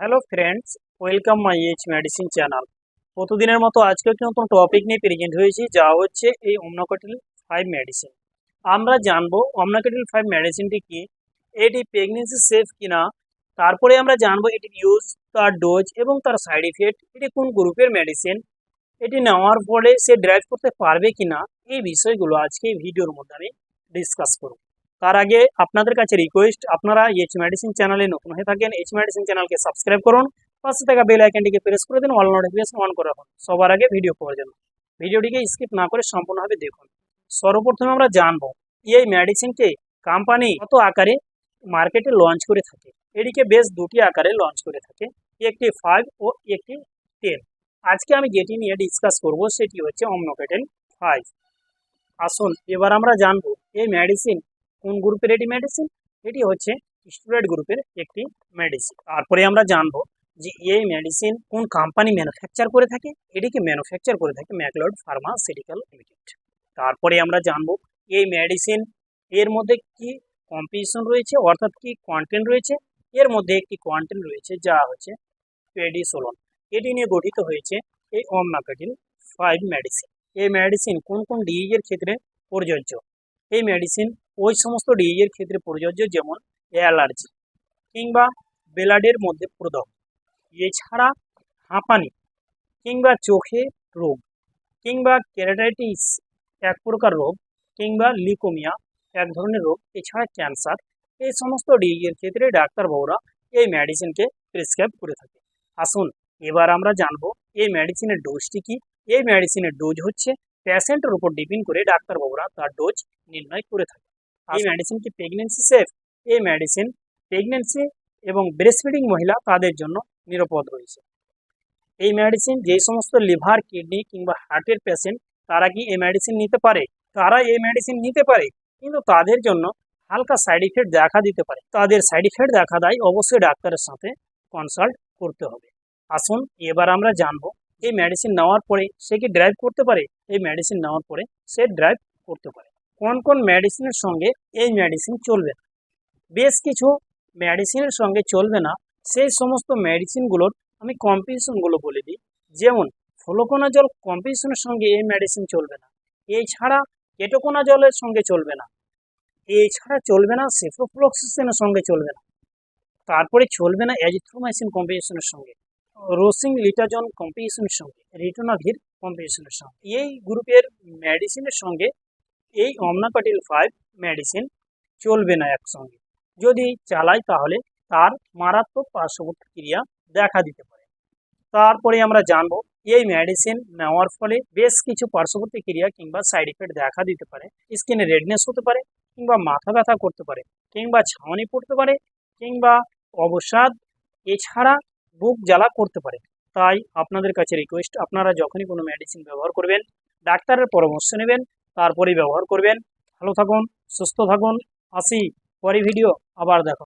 Hello friends welcome my H medicine channel প্রতিদিনের মতো আজকে একটি নতুন টপিক নিয়ে প্রেজেন্ট হয়েছি, যা হচ্ছে এই অমনাকটিল ফাইভ মেডিসিন আমরা জানব অমনাকটিল ফাইভ মেডিসিনটি কি, এটি প্রেগনেন্সি সেফ কিনা, তারপরে আমরা জানব এটির ইউজ তার ডোজ এবং তার সাইড ইফেক্ট এটি কোন গ্রুপের মেডিসিন এটি নেওয়ার ফলে সে ড্রাইভ করতে পারবে কিনা, এই বিষয়গুলো আজকে এই ভিডিওর মধ্যে আমি ডিসকাস করব। তার আগে আপনাদের কাছে রিকোয়েস্ট আপনারা এইচ মেডিসিন চ্যানেলে নতুন হয়ে থাকেন এইচ মেডিসিন চ্যানেলকে সাবস্ক্রাইব করুন, পাশে থাকা বেল আইকনটিকে প্রেস করে দিন অল নোটিফিকেশন অন করে রাখুন। সবার আগে ভিডিও পাওয়ার জন্য। ভিডিওটিকে স্কিপ না করে সম্পূর্ণভাবে দেখুন। সর্বপ্রথমে আমরা জানব, এই মেডিসিনকে কোম্পানি কত আকারে মার্কেটে লঞ্চ করে থাকে? এটিকে বেশ দুটি আকারে লঞ্চ করে থাকে একটি ফাইভ ও একটি টেন আজকে আমি যেটি নিয়ে ডিসকাস করব, সেটি হচ্ছে অমনোকেটেন ফাইভ আসুন, এবার আমরা জানব, এই মেডিসিন কোন গ্রুপের এটি মেডিসিন এটি হচ্ছে স্টুডেন্ট গ্রুপের একটি মেডিসিন তারপরে আমরা জানব যে এই মেডিসিন কোন কোম্পানি ম্যানুফ্যাকচার করে থাকে? এটিকে ম্যানুফ্যাকচার করে থাকে? ম্যাকলড ফার্মাসিউটিক্যাল লিমিটেড তারপরে আমরা জানব এই মেডিসিন এর মধ্যে কি কম্পিটিশন রয়েছে? অর্থাৎ কি কন্টেন্ট রয়েছে? এর মধ্যে একটি কন্টেন্ট রয়েছে যা হচ্ছে পেডিসোলন এটি নিয়ে গঠিত হয়েছে এই অমনাকাটিল ফাইভ মেডিসিন এই মেডিসিন কোন কোন ডিজিজের ক্ষেত্রে প্রযোজ্য? এই মেডিসিন ওই সমস্ত ডিজিজের ক্ষেত্রে প্রযোজ্য যেমন অ্যালার্জি কিংবা ব্লাডের মধ্যে প্রদাহ। এছাড়া হাঁপানি কিংবা চোখে রোগ কিংবা ক্যারাটাইটিস এক প্রকার রোগ কিংবা লিকোমিয়া এক ধরনের রোগ, এছাড়া ক্যান্সার, এই সমস্ত ডিজিজের ক্ষেত্রে ডাক্তারবাবুরা এই মেডিসিনকে প্রেসক্রাইব করে থাকে। আসুন এবার আমরা জানব এই মেডিসিনের ডোজটি কি? এই মেডিসিনের ডোজ হচ্ছে প্যাশেন্টের উপর ডিপেন্ড করে ডাক্তারবাবুরা তার ডোজ নির্ণয় করে থাকে। এই মেডিসিন কি প্রেগনেন্সি সেফ এই মেডিসিন প্রেগনেন্সি এবং ব্রেস্টফিডিং মহিলা তাদের জন্য নিরাপদ রয়েছে। এই মেডিসিন যে সমস্ত লিভার কিডনি কিংবা হার্টের পেশেন্ট তারা কি এই মেডিসিন নিতে পারে? তারা এই মেডিসিন নিতে পারে কিন্তু তাদের জন্য হালকা সাইড ইফেক্ট দেখা দিতে পারে। তাদের সাইড ইফেক্ট দেখা দেয় অবশ্যই ডাক্তারের সাথে কনসাল্ট করতে হবে। আসুন এবার আমরা জানব এই মেডিসিন নেওয়ার পরে সে কি ড্রাইভ করতে পারে? এই মেডিসিন নেওয়ার পরে সে ড্রাইভ করতে পারে। কোন কোন মেডিসিনের সঙ্গে এই মেডিসিন চলবে? না বেশ কিছু মেডিসিনের সঙ্গে চলবে না। সেই সমস্ত মেডিসিনগুলোর আমি কম্পিটিশনগুলো বলে দিই। যেমন ফ্লোকোনাজল কম্পিটিশনের সঙ্গে এই মেডিসিন চলবে না। এছাড়া কেটোকোনাজলের সঙ্গে চলবে না। এছাড়া চলবে না সেফ্রোফ্লক্সিসেনের সঙ্গে চলবে না। তারপরে চলবে না অ্যাজিথ্রোমাইসিন কম্পিটিশনের সঙ্গে রোসিং লিটাজন কম্পিটিশনের সঙ্গে রিটোনাভির কম্পিটিশনের সঙ্গে। এই গ্রুপের মেডিসিনের সঙ্গে এই অমনাকাটিল ফাইভ মেডিসিন চলবে না একসঙ্গে। যদি চালাই তাহলে তার মারাত্মক পার্শ্বপ্রতিক্রিয়া দেখা দিতে পারে। তারপরে আমরা জানব, এই মেডিসিন নেওয়ার ফলে বেশ কিছু পার্শ্বপ্রতিক্রিয়া কিংবা সাইড ইফেক্ট দেখা দিতে পারে। স্কিনে রেডনেস হতে পারে, কিংবা মাথা ব্যথা করতে পারে, কিংবা ছাউনি পড়তে পারে, কিংবা অবসাদ, এছাড়া বুক জ্বালা করতে পারে। তাই আপনাদের কাছে রিকোয়েস্ট আপনারা যখনই কোনো মেডিসিন ব্যবহার করবেন, ডাক্তারের পরামর্শ নেবেন তারপরেই ব্যবহার করবেন। ভালো থাকুন সুস্থ থাকুন। আসি পরে ভিডিও আবার দেখো